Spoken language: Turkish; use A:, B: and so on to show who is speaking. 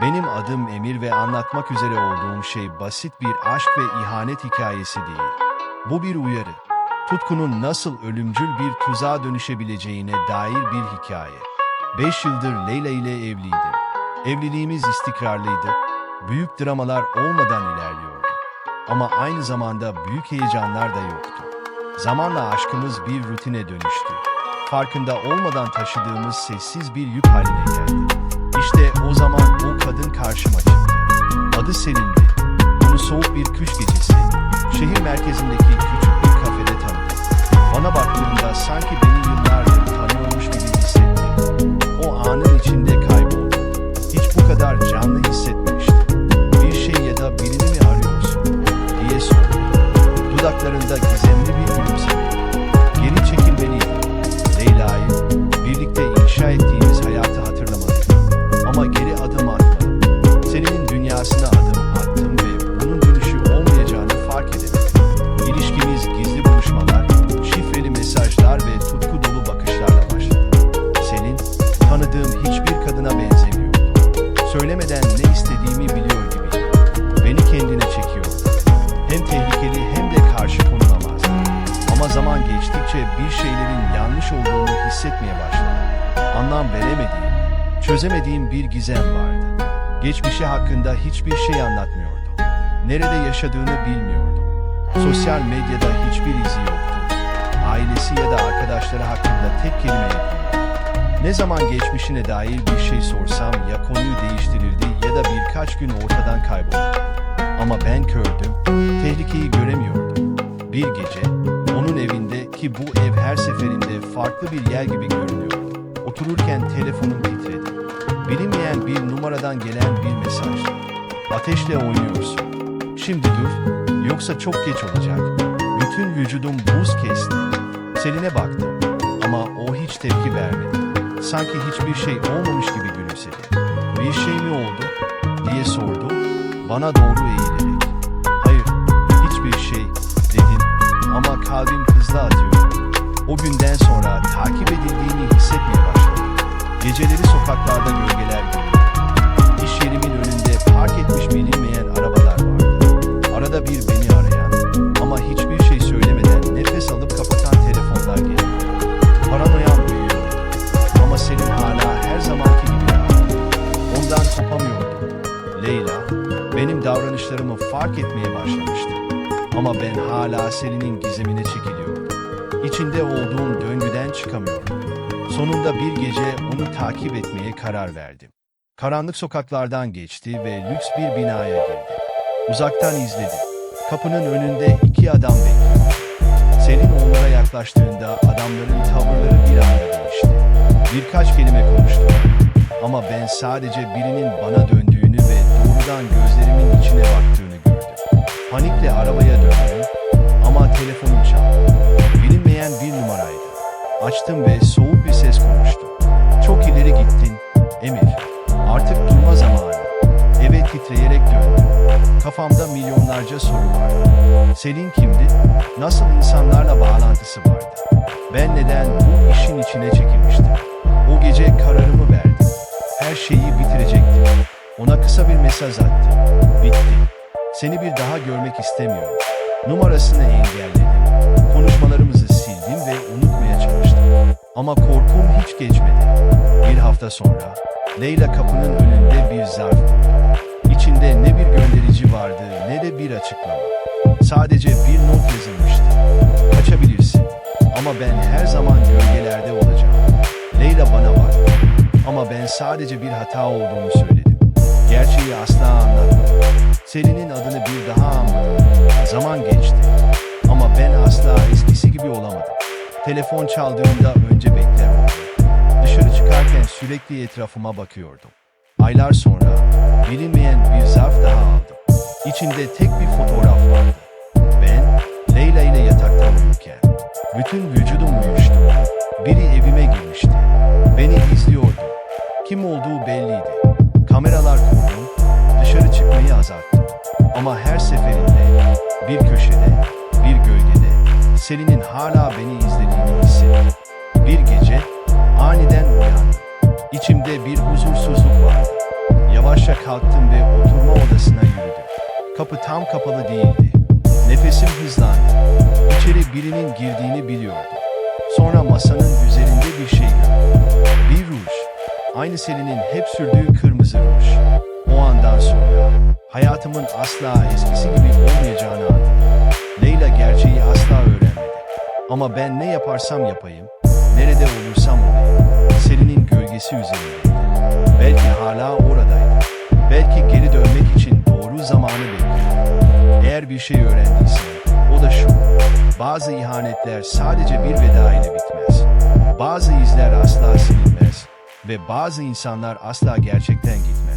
A: Benim adım Emir ve anlatmak üzere olduğum şey basit bir aşk ve ihanet hikayesi değil. Bu bir uyarı. Tutkunun nasıl ölümcül bir tuzağa dönüşebileceğine dair bir hikaye. Beş yıldır Leyla ile evliydim. Evliliğimiz istikrarlıydı. Büyük dramalar olmadan ilerliyordu. Ama aynı zamanda büyük heyecanlar da yoktu. Zamanla aşkımız bir rutine dönüştü. Farkında olmadan taşıdığımız sessiz bir yük haline geldi. İşte o zaman o kadın karşıma çıktı. Adı Selin'di. Onu soğuk bir kış gecesi, şehir merkezindeki küçük bir kafede tanıdım. Bana baktığında sanki beni yıllardır istediğimi biliyor gibiydi. Beni kendine çekiyordu. Hem tehlikeli hem de karşı konulamazdı. Ama zaman geçtikçe bir şeylerin yanlış olduğunu hissetmeye başladım. Anlam veremediğim, çözemediğim bir gizem vardı. Geçmişi hakkında hiçbir şey anlatmıyordu. Nerede yaşadığını bilmiyordum. Sosyal medyada hiçbir izi yoktu. Ailesi ya da arkadaşları hakkında tek kelime etmiyordu. Ne zaman geçmişine dair bir şey sorsam ya konuyu değiştirirdi ya da birkaç gün ortadan kaybolurdu. Ama ben kördüm, tehlikeyi göremiyordum. Bir gece onun evinde ki bu ev her seferinde farklı bir yer gibi görünüyordu. Otururken telefonum titredi. Bilinmeyen bir numaradan gelen bir mesaj. Ateşle oynuyorsun. Şimdi dur, yoksa çok geç olacak. Bütün vücudum buz kesti. Selin'e baktım ama o hiç tepki vermedi. Sanki hiçbir şey olmamış gibi gülümsedi. Bir şey mi oldu diye sordu bana doğru eğilerek. Hayır, hiçbir şey dedim ama kalbim hızlı atıyor. O günden sonra takip edildiğini hissetmeye başladım. Geceleri sokaklarda gölgeler görüyorum. İş yerimin önünde park etmiş her zamanki gibi rahat. Ondan kopamıyordum. Leyla, benim davranışlarımı fark etmeye başlamıştı. Ama ben hala Selin'in gizemine çekiliyordum. İçinde olduğum döngüden çıkamıyordum. Sonunda bir gece onu takip etmeye karar verdim. Karanlık sokaklardan geçti ve lüks bir binaya girdi. Uzaktan izledim. Kapının önünde iki adam bekliyor. Selin onlara yaklaştığında adamların tavırları bir anda değişti. Birkaç kelime konuştu. Ama ben sadece birinin bana döndüğünü ve doğrudan gözlerimin içine baktığını gördüm. Panikle arabaya döndüm ama telefonum çaldı. Bilinmeyen bir numaraydı. Açtım ve soğuk bir ses konuştu. Çok ileri gittin, Emir. Artık durma zamanı. Eve titreyerek döndüm. Kafamda milyonlarca soru vardı. Selin kimdi? Nasıl insanlarla bağlantısı vardı? Ben neden bu işin içine çekilmiştim? Gece kararımı verdim. Her şeyi bitirecektim. Ona kısa bir mesaj attım. Bitti. Seni bir daha görmek istemiyorum. Numarasını engelledim. Konuşmalarımızı sildim ve unutmaya çalıştım. Ama korkum hiç geçmedi. Bir hafta sonra Leyla kapının önünde bir zarf. İçinde ne bir gönderici vardı ne de bir açıklama. Sadece bir not yazılmıştı. Kaçabilirsin ama ben her zaman gölgelerde olacağım. Leyla bana baktı ama ben sadece bir hata olduğunu söyledim. Gerçeği asla anlatmadım. Selin'in adını bir daha anmadım. Zaman geçti ama ben asla eskisi gibi olamadım. Telefon çaldığında önce bekler oldum. Dışarı çıkarken sürekli etrafıma bakıyordum. Aylar sonra bilinmeyen bir zarf daha aldım. İçinde tek bir fotoğraf vardı. Ben Leyla ile yatakta uyurken. Bütün vücudum uyuştu. Biri evime girmişti. Beni izliyordu. Kim olduğu belliydi. Kameralar kurdum. Dışarı çıkmayı azalttım. Ama her seferinde bir köşede, bir gölgede Selin'in hala beni izlediğini hissettim. Bir gece aniden uyandım. İçimde bir huzursuzluk vardı. Yavaş Yavaşça kalktım ve oturma odasına yürüdüm. Kapı tam kapalı değildi. Nefesim hızlandı. İçeri birinin girdiğini biliyordum. Sonra masanın üzerinde bir şey gördüm. Bir ruj. Aynı Selin'in hep sürdüğü kırmızı ruj. O andan sonra hayatımın asla eskisi gibi olmayacağını anladım. Leyla gerçeği asla öğrenmedi. Ama ben ne yaparsam yapayım, nerede olursam olayım, Selin'in gölgesi üzerindeydi. Belki hala oradaydı. Belki geri dönmek için doğru zamanı bekliyor. Eğer bir şey öğrendiysen. Bazı ihanetler sadece bir veda ile bitmez. Bazı izler asla silinmez. Ve bazı insanlar asla gerçekten gitmez.